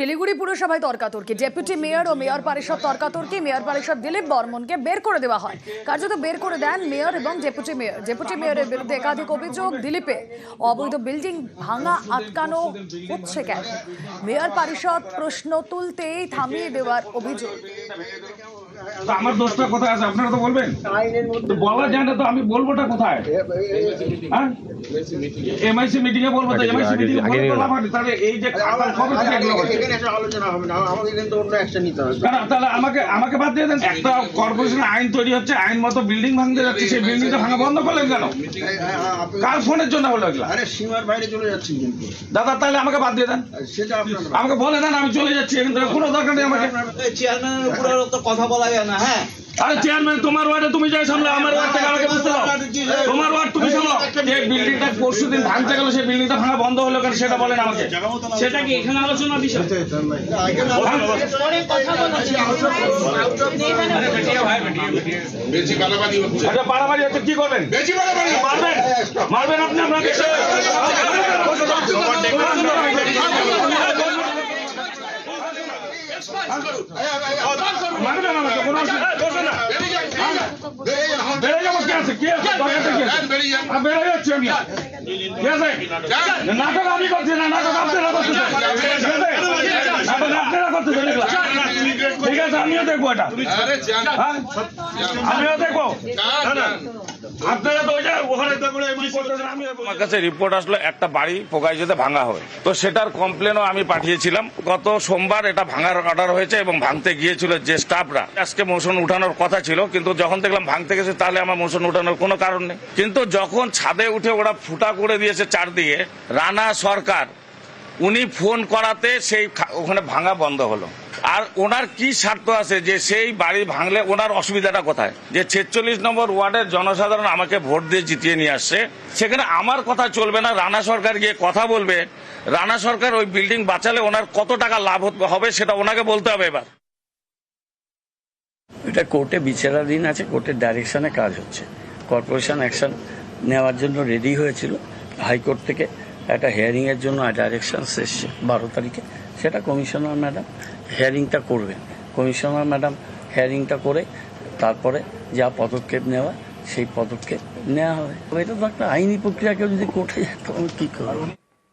শিলিগুড়ি পুরসভায় তর্কাতর্কি। Deputy mayor ও মেয়র পরিষদ তর্কাতর্কি। মেয়র পরিষদ দিলীপ বর্মনকে বের করে দেওয়া হয়। কার্যত বের করে দেন মেয়র এবং ডেপুটি মেয়র। ডেপুটি মেয়রের বিরুদ্ধে একাধিক অভিযোগ দিলীপে। অবৈধ বিল্ডিং ভাঙা, আটকানো হচ্ছে কেন? মেয়র পরিষদ প্রশ্ন তুলতেই থামিয়ে দেওয়ার অভিযোগ। তো আমার দোষটা কোথায় আছে? আপনারা তো বলবেন। তো বলা যায় না তো আমি বলবোটা কোথায়? হ্যাঁ? এমআইসি মিটিং এ বলব তো এমআইসি মিটিং এ বলব লাভ হবে। তাহলে এই যে খাতা কবে থেকে এগুলো হচ্ছে? এখানে এসে আলোচনা হবে না আমাকে কিন্তু অন্য অ্যাকশন নিতে হবে। কেন? তাহলে আমাকে আমাকে বাদ দিয়ে দেন। একটা কর্পোরেশন আইন তৈরি হচ্ছে আইন মতো বিল্ডিং ভাঙতে যাচ্ছে সেই বিল্ডিংটা ভাঙা বন্ধ করলেন কেন? কার ফোনের জন্য হলো এগুলা? আরে সীমার বাইরে চলে যাচ্ছেন কিন্তু। দাদা তাহলে আমাকে বাদ দিয়ে দেন। সেটা আপনার আমাকে বলে দেন আমি চলে যাচ্ছি এখান থেকে কোনো দরকার নেই আমাকে। চেয়ারম্যানের উপরে তো কথা বলা না হ্যাঁ। আরে চেয়ারম্যান তোমার ওয়ার্ডে তুমি যাই সামলে আমার ওয়ার্ড থেকে আমাকে বুঝতে দাও। তোমার ওয়ার্ড তুমি সামলাও। যে বিল্ডিংটা পরশু দিন ভাঙতে গেল সেই বিল্ডিংটা ভাঙা বন্ধ হলো কেন সেটা বলেন আমাকে। সেটা কি এখানে আলোচনা বিষয়? বেশি বাড়াবাড়ি হচ্ছে। আচ্ছা হচ্ছে কি করবেন? মারবেন? মারবেন আপনি আপনাকে মারবেন আমাকে কোনো অসুবিধা বসে না বেড়ে যাব কি আছে কি আছে দরকারটা কি আছে বেরিয়ে যান আর বেড়ে যাচ্ছি আমি ঠিক আছে নাটক আমি করছি না নাটক আপনারা করতেছেন ঠিক আছে আপনারা করতেছেন ঠিক আছে আমিও দেখব এটা আমিও দেখব। আপনারা তো ওই যে ওখানে কি করতেছেন আমি আমার কাছে রিপোর্ট আসলো একটা বাড়ি পোকাইজেতে ভাঙা হয়। তো সেটার কমপ্লেনও আমি পাঠিয়েছিলাম। গত সোমবার এটা ভাঙার অর্ডার হয়েছে এবং ভাঙতে গিয়েছিল যে স্টাফরা আজকে মোশন উঠানোর কথা ছিল কিন্তু যখন দেখলাম ভাঙতে গেছে তাহলে আমার মোশন উঠানোর কোনো কারণ নেই। কিন্তু যখন ছাদে উঠে ওরা ফুটা করে দিয়েছে চারদিকে রানা সরকার উনি ফোন করাতে সেই ওখানে ভাঙা বন্ধ হলো। আর ওনার কি স্বার্থ আছে যে সেই বাড়ি ভাঙলে ওনার অসুবিধাটা কোথায়? যে ছেচল্লিশ নম্বর ওয়ার্ডের জনসাধারণ আমাকে ভোট দিয়ে জিতিয়ে নিয়ে আসছে, সেখানে আমার কথা চলবে না, রানা সরকার গিয়ে কথা বলবে। রানা সরকার ওই বিল্ডিং বাঁচালে ওনার কত টাকা লাভ হবে সেটা ওনাকে বলতে হবে এবার। এটা কোর্টে বিচারাধীন আছে, কোর্টের ডাইরেকশনে কাজ হচ্ছে। কর্পোরেশন অ্যাকশন নেওয়ার জন্য রেডি হয়েছিল, হাইকোর্ট থেকে একটা হেয়ারিংয়ের জন্য ডাইরেকশন এসছে, বারো তারিখে। সেটা কমিশনার ম্যাডাম হেয়ারিংটা করবেন কমিশনার ম্যাডাম হেয়ারিংটা করে তারপরে যা পদক্ষেপ নেওয়া, সেই পদক্ষেপ নেওয়া হবে। এটা তো একটা আইনি প্রক্রিয়া, কেউ যদি কোর্টে যায়, তখন কী করবে?